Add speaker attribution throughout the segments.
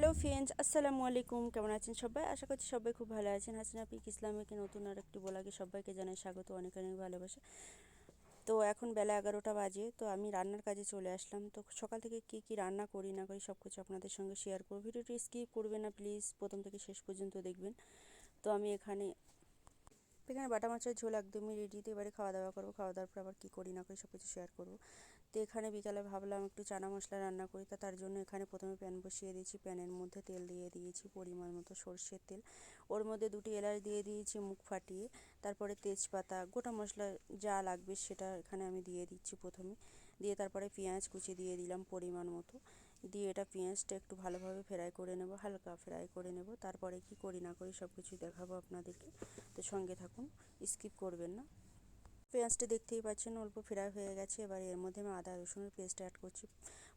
Speaker 1: Hello friends, আসসালামু আলাইকুম। কেমন আছেন সবাই? আশা করছি সবাই খুব ভালো আছেন। হাসিনা পিক ইসলামিকে নতুন আর একটি বলাগে সবাইকে জানাই স্বাগত, অনেক অনেক ভালোবাসা। তো এখন বেলা এগারোটা বাজে, তো আমি রান্নার কাজে চলে আসলাম। তো সকাল থেকে কি কি রান্না করি না করি সব কিছু আপনাদের সঙ্গে শেয়ার করব। ভিডিওটি স্কিপ করবে না প্লিজ প্রথম থেকে শেষ পর্যন্ত দেখবেন। তো আমি এখানে এখানে বাটা মাছের ঝোল একদমই রেডি তো, এবারে খাওয়া দাওয়া করব। খাওয়া দাওয়ার পর আবার কী করি না করি সব কিছু শেয়ার করব। তো এখানে বিকালে ভাবলাম একটু চানা মশলা রান্না করি। তা তার জন্য এখানে প্রথমে প্যান বসিয়ে দিয়েছি। প্যানের মধ্যে তেল দিয়ে দিয়েছি পরিমাণ মতো সর্ষের তেল। ওর মধ্যে দুটি এলাচ দিয়ে দিয়েছি, মুখ ফাটিয়ে। তারপরে তেজপাতা, গোটা মশলা যা লাগবে সেটা এখানে আমি দিয়ে দিচ্ছি প্রথমে। দিয়ে তারপরে পেঁয়াজ কুচি দিয়ে দিলাম পরিমাণ মতো। দিয়ে এটা পেঁয়াজটা একটু ভালোভাবে ফ্রাই করে নেব, হালকা ফ্রাই করে নেব। তারপরে কি করি না করি সব কিছু দেখাবো আপনাদেরকে। তো সঙ্গে থাকুন, স্কিপ করবেন না। পেঁয়াজটা দেখতেই পাচ্ছেন, অল্প ফ্রাই হয়ে গেছে। এবার এর মধ্যে আমি আদা রসুনের পেস্ট অ্যাড করছি।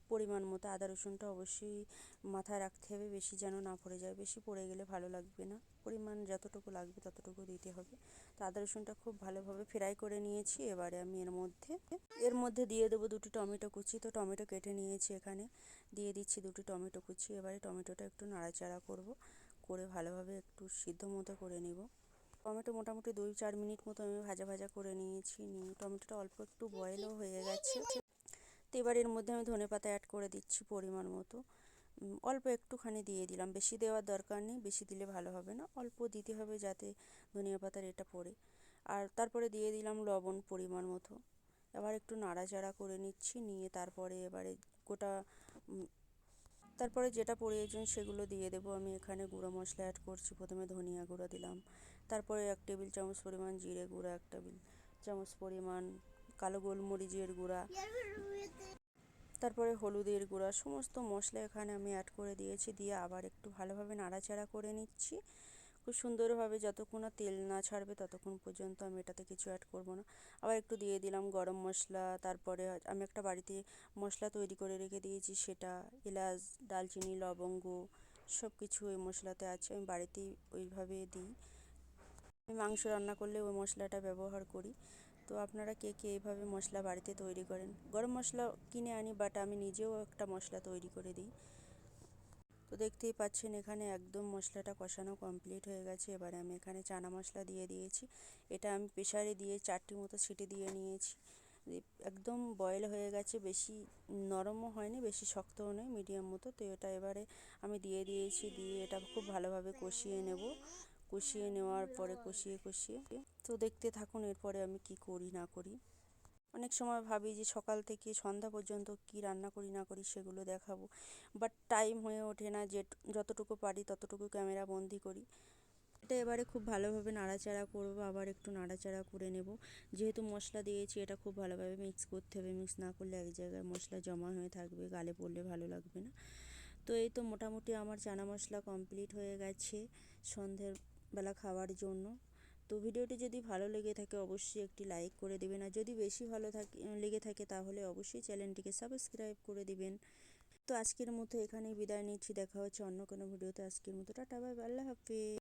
Speaker 1: পরিমাণ মতো আদা রসুনটা অবশ্যই মাথায় রাখতে হবে, বেশি যেন না পড়ে যায়। বেশি পড়ে গেলে ভালো লাগবে না। পরিমাণ যতটুকু লাগবে ততটুকু দিতে হবে। তো আদা রসুনটা খুব ভালোভাবে ফ্রাই করে নিয়েছি। এবারে আমি এর মধ্যে এর মধ্যে দিয়ে দেবো দুটি টমেটো কুচি। তো টমেটো কেটে নিয়েছি এখানে। দিয়ে দিচ্ছি দুটি টমেটো কুচি। এবারে টমেটোটা একটু নাড়াচাড়া করব। করে ভালোভাবে একটু সিদ্ধ মতো করে নেব। টমেটো মোটামুটি দুই চার মিনিট মতো আমি ভাজা ভাজা করে নিয়েছি, নিয়ে টমেটোটা অল্প একটু বয়েলও হয়ে গেছে। তো এবার এর মধ্যে আমি ধনে পাতা অ্যাড করে দিচ্ছি পরিমাণ মতো। অল্প একটুখানি দিয়ে দিলাম। বেশি দেওয়ার দরকার নেই, বেশি দিলে ভালো হবে না। অল্প দিতে হবে যাতে ধনিয়া পাতার এটা পড়ে। আর তারপরে দিয়ে দিলাম লবণ পরিমাণ মতো। এবার একটু নাড়াচাড়া করে নিচ্ছি, নিয়ে তারপরে এবারে গোটা তারপরে যেটা প্রয়োজন সেগুলো দিয়ে দেবো। আমি এখানে গুঁড়ো মশলা অ্যাড করছি। প্রথমে ধনিয়া গুঁড়ো দিলাম। তারপরে এক টেবিল চামচ পরিমাণ জিরে গুঁড়ো, এক টেবিল চামচ পরিমাণ কালো গোলমরিচের গুঁড়া। তারপরে হলুদের গুঁড়া। সমস্ত মশলা এখানে আমি অ্যাড করে দিয়েছি। দিয়ে আবার একটু ভালোভাবে নাড়াচাড়া করে নিচ্ছি। খুব সুন্দরভাবে যতক্ষণ না তেল না ছাড়বে ততক্ষণ পর্যন্ত আমি এটাতে কিছু অ্যাড করব না। আবার একটু দিয়ে দিলাম গরম মশলা, তারপরে আমি একটা বাড়িতে মশলা তৈরি করে রেখে দিয়েছি সেটা, এলাচ দালচিনি লবঙ্গ সব কিছু ওই মশলাতে আছে, আমি বাড়িতেই ওইভাবে দিই। আমি মাংস রান্না করলে ওই মশলাটা ব্যবহার করি। তো আপনারা কে কে এইভাবে মশলা বাড়িতে তৈরি করেন? গরম মশলা কিনে আনি বাট আমি নিজেও একটা মশলা তৈরি করে দিই। তো দেখতেই পাচ্ছেন এখানে একদম মশলাটা কষানো কমপ্লিট হয়ে গেছে। এবারে আমি এখানে চানা মশলা দিয়ে দিয়েছি। এটা আমি প্রেশারে দিয়ে চারটি মতো সিটি দিয়ে নিয়েছি। একদম বয়েল হয়ে গেছে। বেশি নরমও হয়নি, বেশি শক্তও নয় মিডিয়াম মতো। তো এটা এবারে আমি দিয়ে দিয়েছি, দিয়ে এটা খুব ভালোভাবে কষিয়ে নেব। কষিয়ে নেওয়ার পরে কষিয়ে কষিয়ে। তো দেখতে থাকুন এরপরে আমি কি করি, না করি। অনেক সময় ভাবি যে সকাল থেকে সন্ধ্যা পর্যন্ত কি রান্না করি না করি সেগুলো দেখাবো। বাট টাইম হয়ে ওঠে না যে যতটুকু পারি ততটুকু ক্যামেরা বন্দি করি। এটা এবারে খুব ভালোভাবে নাড়াচাড়া করব, আবার একটু নাড়াচাড়া করে নেব। যেহেতু মশলা দিয়েছি, এটা খুব ভালোভাবে মিক্স করতে হবে। মিক্স না করলে এক জায়গায় মশলা জমা হয়ে থাকবে, গালে পড়লে ভালো লাগবে না। তো এই তো মোটামুটি আমার চানা মশলা কমপ্লিট হয়ে গেছে সন্ধ্যের বেলা খাওয়ার জন্য। তো ভিডিওটি যদি ভালো লেগে থাকে অবশ্যই একটি লাইক করে দেবেন। আর যদি বেশি ভালো থাকে, লেগে থাকে তাহলে অবশ্যই চ্যানেলটিকে সাবস্ক্রাইব করে দিবেন। তো আজকের মতো এখানেই বিদায় নিচ্ছি। দেখা হচ্ছে অন্য কোনো ভিডিওতে। আজকের মতো টাটা, বাই আল্লাহ হাফিজ।